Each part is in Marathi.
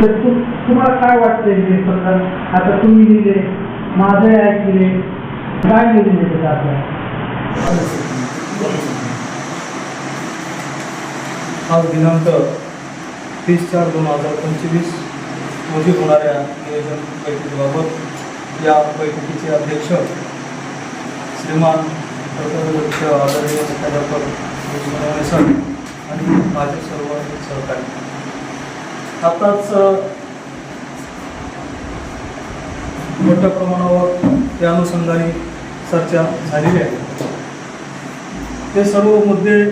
तर तु तुम्हाला काय वाटतंय म्हणजे हे प्रकार आता तुम्ही लिहिले माझं ऐकले काय लिहिले म्हणजे त्याचा आपल्या? आज दिनांक तीस चार दोन हजार पंचवीस रोजी होणाऱ्या नियोजन बैठकीबाबत या बैठकीचे अध्यक्ष श्रीमान प्रकल्पाध्यक्ष आदरणीय प्राध्यापक सर आणि माझे सर्व सहकारी. आताच मोठ्या प्रमाणावर त्या अनुषंगाने चर्चा झालेली आहे. ते सर्व मुद्दे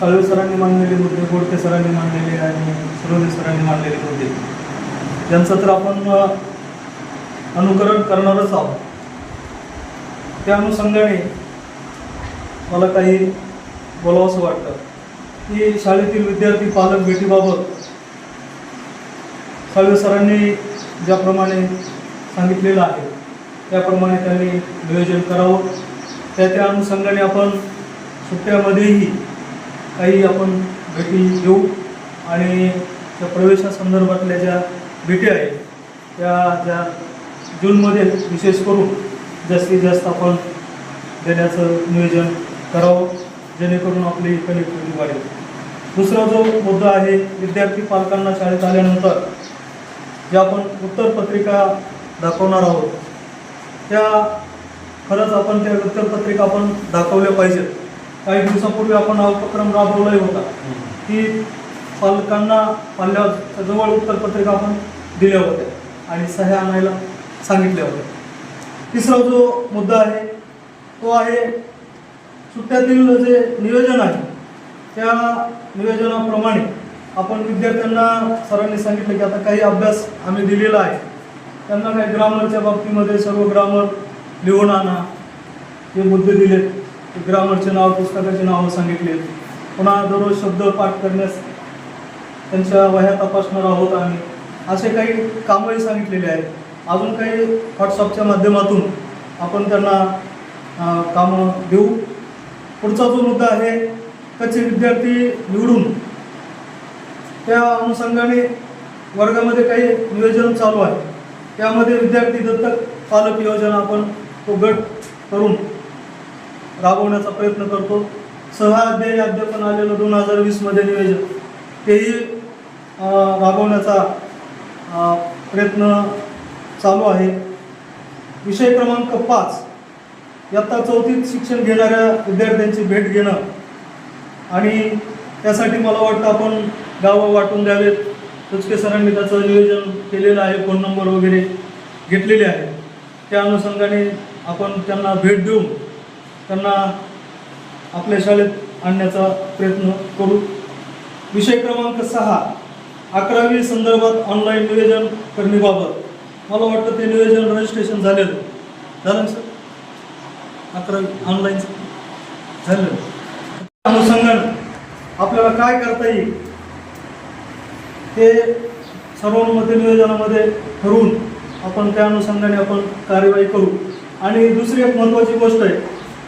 साळवे सरांनी मांडलेले मुद्दे गोडके सरांनी मांडलेले आणि सरोदे सरांनी मांडलेले मुद्दे. यांचं तर आपण अनुकरण करणारच आहोत. त्या अनुषंगाने मला काही बोलावंसं वाटतं. की शाळेतील विद्यार्थी पालक भेटीबाबत साळवे सरांनी ज्याप्रमाणे सांगितलेलं आहे त्याप्रमाणे त्यांनी नियोजन करावं. त्या त्या अनुषंगाने आपण सुट्ट्यामध्येही काही आपण भेटी घेऊ. आणि त्या प्रवेशासंदर्भातल्या ज्या भेटी आहेत त्या ज्या जूनमध्ये विशेष करून जास्तीत जास्त आपण देण्याचं नियोजन करावं जेणेकरून आपली कनेक्टिव्हिटी वाढेल. दुसरा जो मुद्दा आहे विद्यार्थी पालकांना शाळेत आल्यानंतर ज्या आपण उत्तरपत्रिका दाखवणार आहोत त्या खरंच आपण त्या उत्तरपत्रिका आपण दाखवल्या पाहिजेत. काही दिवसापूर्वी आपण हा उपक्रम राबवलाही होता. की पालकांना पाल्या जवळ उत्तरपत्रिका आपण दिल्या होत्या आणि सह्या आणायला सांगितल्या होत्या. तिसरा जो मुद्दा आहे तो आहे सुट्ट्यातील जे नियोजन आहे त्या नियोजनाप्रमाणे आपण विद्यार्थ्यांना सरांनी सांगितलं की आता काही अभ्यास आम्ही दिलेला आहे. त्यांना काही ग्रामरच्या बाबतीमध्ये सर्व ग्रामर लिहून आणा. हे मुद्दे दिलेत ग्रामरचे नाव पुस्तकाचे नावं सांगितले पुन्हा दररोज शब्द पाठ करण्यास त्यांच्या वह्या तपासणार आहोत आम्ही. असे काही कामंही सांगितलेले आहेत. अजून काही व्हॉट्सअपच्या माध्यमातून आपण त्यांना कामं देऊ. पुढचा जो मुद्दा आहे त्याचे विद्यार्थी निवडून त्या अनुषंगाने वर्गामध्ये काही नियोजन चालू आहे. त्यामध्ये विद्यार्थी दत्तक पालक योजना आपण तो गट करून राबवण्याचा प्रयत्न करतो. सहाध्यायी अध्यापन आलेलं दोन हजार वीसमध्ये नियोजन. तेही राबवण्याचा प्रयत्न चालू आहे. विषय क्रमांक पाच. इयत्ता चौथीत शिक्षण घेणाऱ्या विद्यार्थ्यांची भेट घेणं आणि त्यासाठी मला वाटतं आपण गावं वाटून द्यावेत. तुचके सरांनी त्याचं नियोजन केलेलं आहे फोन नंबर वगैरे घेतलेले आहे त्या अनुषंगाने आपण त्यांना भेट देऊन त्यांना आपल्या शाळेत आणण्याचा प्रयत्न करू. विषय क्रमांक सहा अकरावी संदर्भात ऑनलाईन नियोजन करण्याबाबत. मला वाटतं ते नियोजन रजिस्ट्रेशन झालेलं. झालं ना सर? अकरावी ऑनलाईन झालं अनुषंगाने आपल्याला काय करता येईल? ते सर्वांमध्ये नियोजनामध्ये ठरवून आपण त्या अनुषंगाने आपण कार्यवाही करू. आणि दुसरी एक महत्त्वाची गोष्ट आहे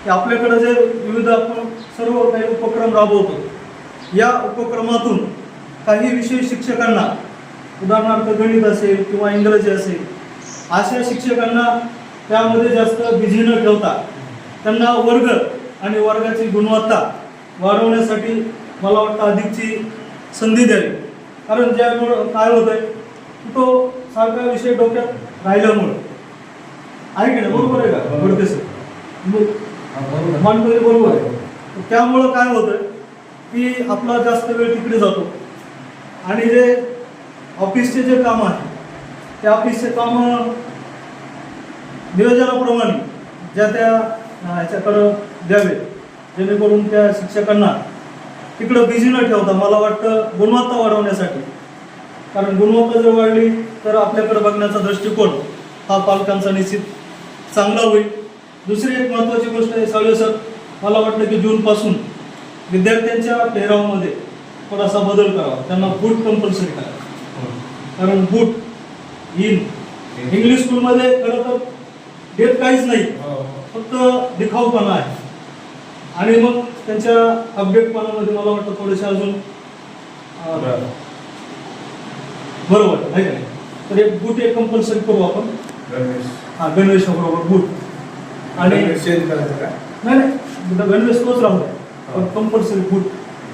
की आपल्याकडे जे विविध आपण सर्व काही उपक्रम राबवतो या उपक्रमातून काही विषय शिक्षकांना उदाहरणार्थ गणित असेल किंवा इंग्रजी असेल अशा शिक्षकांना त्यामध्ये जास्त बिझी न ठेवता त्यांना वर्ग आणि वर्गाची गुणवत्ता वाढवण्यासाठी मला वाटतं अधिकची संधी द्यावी. कारण ज्यामुळं काय होत आहे तो सारखा विषय डोक्यात राहिल्यामुळं. आहे की नाही? बरोबर आहे का? बरोबर. सर मानतोय बरोबर. आहे. त्यामुळं काय होतं की आपला जास्त वेळ तिकडे जातो. आणि जे ऑफिसचे जे काम आहे त्या ऑफिसचे काम नियोजनाप्रमाणे ज्या त्या ह्याच्याकडं द्यावे. जेणेकरून त्या शिक्षकांना तिकडं बिझी न ठेवता मला वाटतं गुणवत्ता वाढवण्यासाठी. कारण गुणवत्ता जर वाढली तर आपल्याकडे बघण्याचा दृष्टिकोन हा पालकांचा निश्चित चांगला होईल. दुसरी एक महत्त्वाची गोष्ट आहे साळवे सर मला वाटतं की जूनपासून विद्यार्थ्यांच्या पेहरावामध्ये थोडासा बदल करावा. त्यांना बूट कंपल्सरी करा कारण बूट इन इंग्लिश स्कूलमध्ये खरं तर देत काहीच नाही. फक्त दिखाऊपणा आहे. आणि मग त्यांच्या अपडेटपणामध्ये मला वाटतं थोडेसे अजून बरोबर आहे का नाही? तर एक बूट एक कंपल्सरी करू आपण. गणवेश. हा गणवेशाबरोबर बूट. आणि गणवेश चेंज करायचं का? नाही नाही गणवेश तोच राहू. पण कंपल्सरी बूट.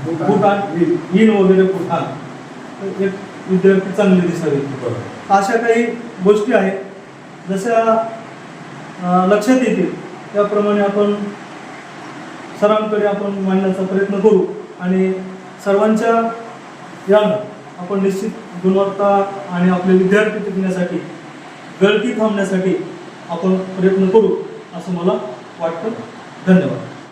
बूट इन वगैरे बूट हा. एक विद्यार्थी चांगले दिसावे. बरोबर. अशा काही गोष्टी आहेत. जशा लक्षात येतील त्याप्रमाणे आपण सरांकडे आपण मांडण्याचा प्रयत्न करू आणि सर्वांच्या यानं आपण निश्चित गुणवत्ता आणि आपले विद्यार्थी टिकण्यासाठी गळती थांबण्यासाठी आपण प्रयत्न करू असं मला वाटतं. धन्यवाद.